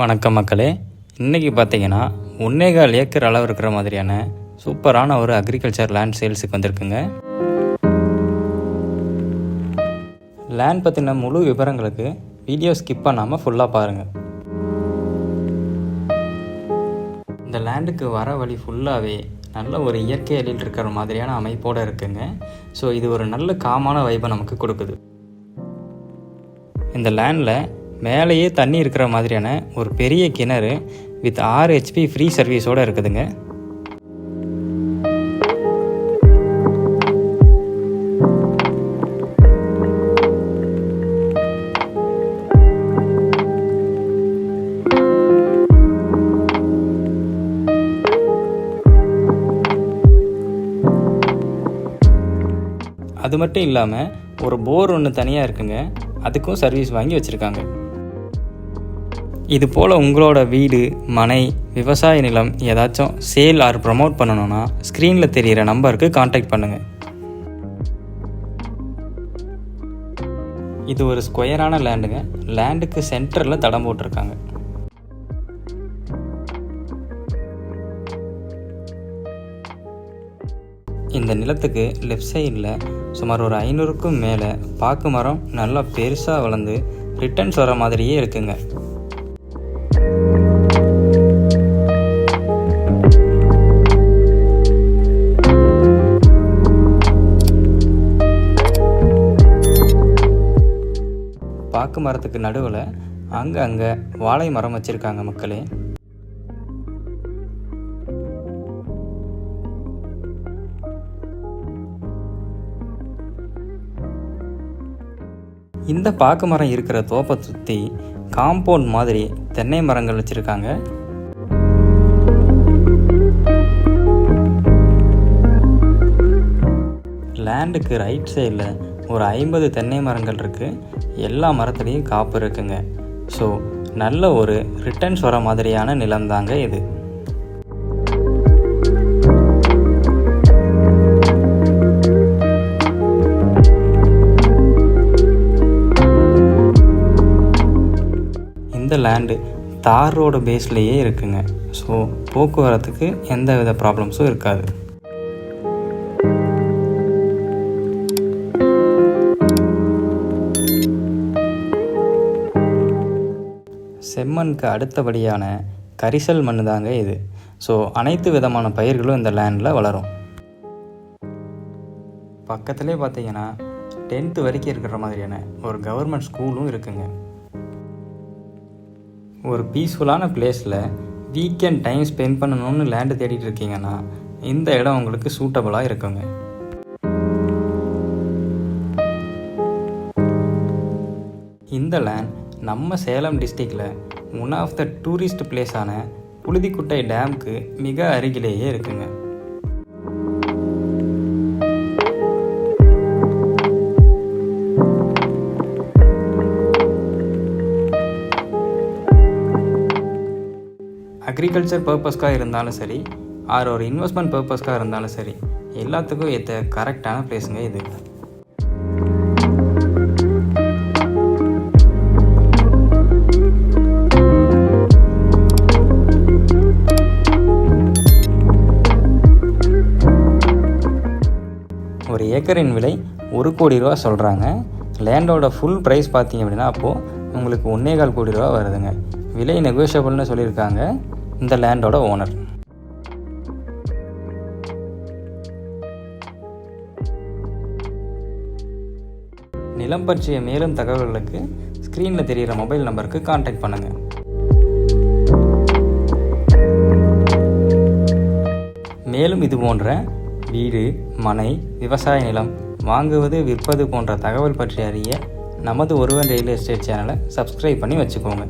வணக்கம் மக்களே. இன்றைக்கி பார்த்தீங்கன்னா ஒன்னேகால் ஏக்கர் அளவு இருக்கிற மாதிரியான சூப்பரான ஒரு அக்ரிகல்ச்சர் லேண்ட் சேல்ஸுக்கு வந்திருக்குங்க. லேண்ட் பற்றின முழு விவரங்களுக்கு வீடியோ ஸ்கிப் பண்ணாமல் ஃபுல்லாக பாருங்கள் இந்த லேண்டுக்கு வர வழி ஃபுல்லாகவே நல்ல ஒரு இயற்கை அழியில் இருக்கிற மாதிரியான அமைப்போடு இருக்குங்க. ஸோ இது ஒரு நல்ல காமான வைப்பை நமக்கு கொடுக்குது. இந்த லேண்டில் மேலேயே தண்ணி இருக்கிற மாதிரியான ஒரு பெரிய கிணறு வித் ஆறு ஹெச்பி ஃப்ரீ சர்வீஸோடு இருக்குதுங்க. அது மட்டும் இல்லாமல் ஒரு போர் ஒன்று தனியாக இருக்குங்க. அதுக்கும் சர்வீஸ் வாங்கி வச்சுருக்காங்க. இது போல் உங்களோட வீடு மனை விவசாய நிலம் ஏதாச்சும் சேல் ஆர் ப்ரமோட் பண்ணணும்னா ஸ்க்ரீனில் தெரிகிற நம்பருக்கு காண்டாக்ட் பண்ணுங்கள் இது ஒரு ஸ்கொயரான லேண்டுங்க லேண்டுக்கு சென்டரில் தடம் போட்டிருக்காங்க. இந்த நிலத்துக்கு லெஃப்ட் சைடில் சுமார் ஒரு ஐநூறுக்கும் மேலே பாக்கு மரம் நல்லா பெருசாக வளர்ந்து ரிட்டர்ன்ஸ் வர மாதிரியே இருக்குங்க. பாக்கு மரத்துக்கு நடுவில் அங்கே அங்கே வாழை மரம் வச்சுருக்காங்க மக்களே. இந்த பாக்கு மரம் இருக்கிற தோப்பை சுற்றி காம்பவுண்ட் மாதிரி தென்னை மரங்கள் வச்சுருக்காங்க. லேண்டுக்கு ரைட் சைடில் ஒரு ஐம்பது தென்னை மரங்கள் இருக்குது எல்லா மரத்துலேயும் காப்பு இருக்குங்க. ஸோ நல்ல ஒரு ரிட்டர்ன்ஸ் வர மாதிரியான நிலம்தாங்க இது. இந்த லேண்டு தார் ரோடு பேஸ்லேயே இருக்குங்க. ஸோ போக்குவரத்துக்கு எந்த வித ப்ராப்ளம்ஸும் இருக்காது. செம்மண்ணுக்கு அடுத்தபடியான கரிசல் மண் தாங்க இது. ஸோ அனைத்து விதமான பயிர்களும் இந்த லேண்டில் வளரும். பக்கத்துலேயே பார்த்தீங்கன்னா டென்த்து வரைக்கும் இருக்கிற மாதிரியான ஒரு கவர்மெண்ட் ஸ்கூலும் இருக்குங்க. ஒரு பீஸ்ஃபுல்லான பிளேஸில் வீக்கெண்ட் டைம் ஸ்பெண்ட் பண்ணணும்னு லேண்டு தேடிட்டு இருக்கீங்கன்னா இந்த இடம் உங்களுக்கு சூட்டபுளாக இருக்குங்க. இந்த லேண்ட் நம்ம சேலம் டிஸ்ட்ரிக்டில் ஒன் ஆஃப் த டூரிஸ்ட் பிளேஸான புழுதிக்குட்டை டேம்க்கு மிக அருகிலேயே இருக்குங்க. அக்ரிகல்ச்சர் பர்பஸ்க்காக இருந்தாலும் சரி ஆர் ஒரு இன்வெஸ்ட்மெண்ட் பர்பஸ்க்காக இருந்தாலும் சரி எல்லாத்துக்கும் ஏற்ற கரெக்டான பிளேஸுங்க இது. ஒரு ஏக்கரின் விலை ஒரு கோடி ரூபா சொல்கிறாங்க லேண்டோட ஃபுல் ப்ரைஸ் பார்த்தீங்க அப்படின்னா அப்போது உங்களுக்கு ஒன்றே கால் கோடி ரூபா வருதுங்க. விலை நெகோஷியபிள்னு சொல்லியிருக்காங்க இந்த லேண்டோட ஓனர் நிலம் பற்றிய மேலும் தகவல்களுக்கு ஸ்க்ரீனில் தெரிகிற மொபைல் நம்பருக்கு காண்டாக்ட் பண்ணுங்கள் மேலும் இது போன்ற வீடு மனை விவசாய நிலம் வாங்குவது விற்பது போன்ற தகவல் பற்றி அறிய நமது ஒருவன் ரியல் எஸ்டேட் சேனலை சப்ஸ்கிரைப் பண்ணி வச்சுக்கோங்க.